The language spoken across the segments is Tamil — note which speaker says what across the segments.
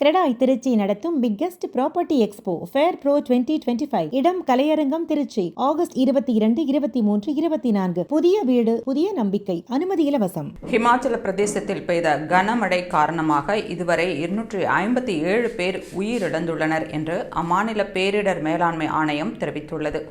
Speaker 1: கிரெடாய் திருச்சி நடத்தும் biggest property expo fair pro twenty twenty five இடம் கலையரங்கம் திருச்சி ஆகஸ்ட் இருபத்தி இரண்டு இருபத்தி மூன்று இருபத்தி நான்கு. புதிய வீடு புதிய நம்பிக்கை அனுமதி இலவசம்.
Speaker 2: ஹிமாச்சல பிரதேசத்தில் பெய்த கனமழை காரணமாக இதுவரை இருநூற்றி ஐம்பத்தி ஏழு பேர் உயிரிழந்துள்ளனர் என்று அம்மாநில பேரிடர் மேலாண்மை ஆணையம் தெரிவித்துள்ளது.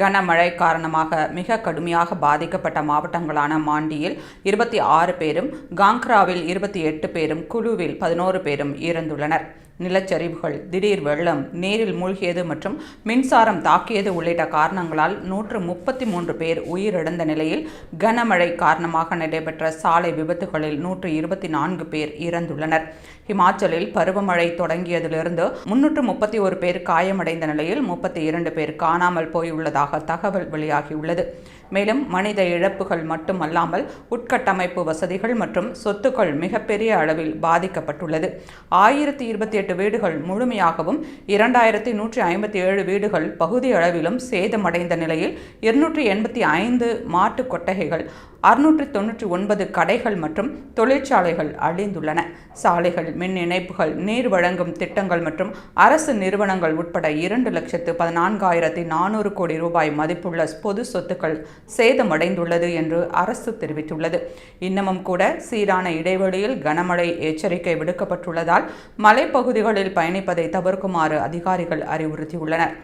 Speaker 2: கனமழை காரணமாக மிக கடுமையாக பாதிக்கப்பட்ட மாவட்டங்களான மாண்டியில் இருபத்தி ஆறு பேரும் காங்க்ராவில் இருபத்தி எட்டு பேரும் குழுவில் பதினோரு பேரும் இறந்துள்ளனர். நிலச்சரிவுகள் திடீர் வெள்ளம் நீரில் மூழ்கியது மற்றும் மின்சாரம் தாக்கியது உள்ளிட்ட காரணங்களால் நூற்று முப்பத்தி மூன்று பேர் உயிரிழந்த நிலையில் கனமழை காரணமாக நடைபெற்ற சாலை விபத்துகளில் நூற்று இருபத்தி நான்கு பேர் இறந்துள்ளனர். ஹிமாச்சலில் பருவமழை தொடங்கியதிலிருந்து முன்னூற்று முப்பத்தி ஒரு பேர் காயமடைந்த நிலையில் முப்பத்தி இரண்டு பேர் காணாமல் போயுள்ளதாக தகவல் வெளியாகியுள்ளது. மேலும் மனித இழப்புகள் மட்டுமல்லாமல் உட்கட்டமைப்பு வசதிகள் மற்றும் சொத்துக்கள் மிகப்பெரிய அளவில் பாதிக்கப்பட்டுள்ளது. ஆயிரத்தி இருபத்தி எட்டு எட்டு வீடுகள் முழுமையாகவும் இரண்டாயிரத்தி நூற்றி ஐம்பத்தி ஏழு வீடுகள் பகுதி அளவிலும் சேதமடைந்த நிலையில் இருநூற்றி எண்பத்தி ஐந்து மாட்டு கொட்டகைகள் அறுநூற்றி தொன்னூற்றி ஒன்பது கடைகள் மற்றும் தொழிற்சாலைகள் அழிந்துள்ளன. சாலைகள் மின் இணைப்புகள் நீர் வழங்கும் திட்டங்கள் மற்றும் அரசு நிறுவனங்கள் உட்பட இரண்டு லட்சத்து பதினான்காயிரத்தி நானூறு கோடி ரூபாய் மதிப்புள்ள பொது சொத்துக்கள் சேதமடைந்துள்ளது என்று அரசு தெரிவித்துள்ளது. இன்னமும் கூட சீரான இடைவெளியில் கனமழை எச்சரிக்கை விடுக்கப்பட்டுள்ளதால் மலைப்பகுதி மலைப்பகுதிகளில் பயணிப்பதை தவிர்க்குமாறு அதிகாரிகள் அறிவுறுத்தியுள்ளனர்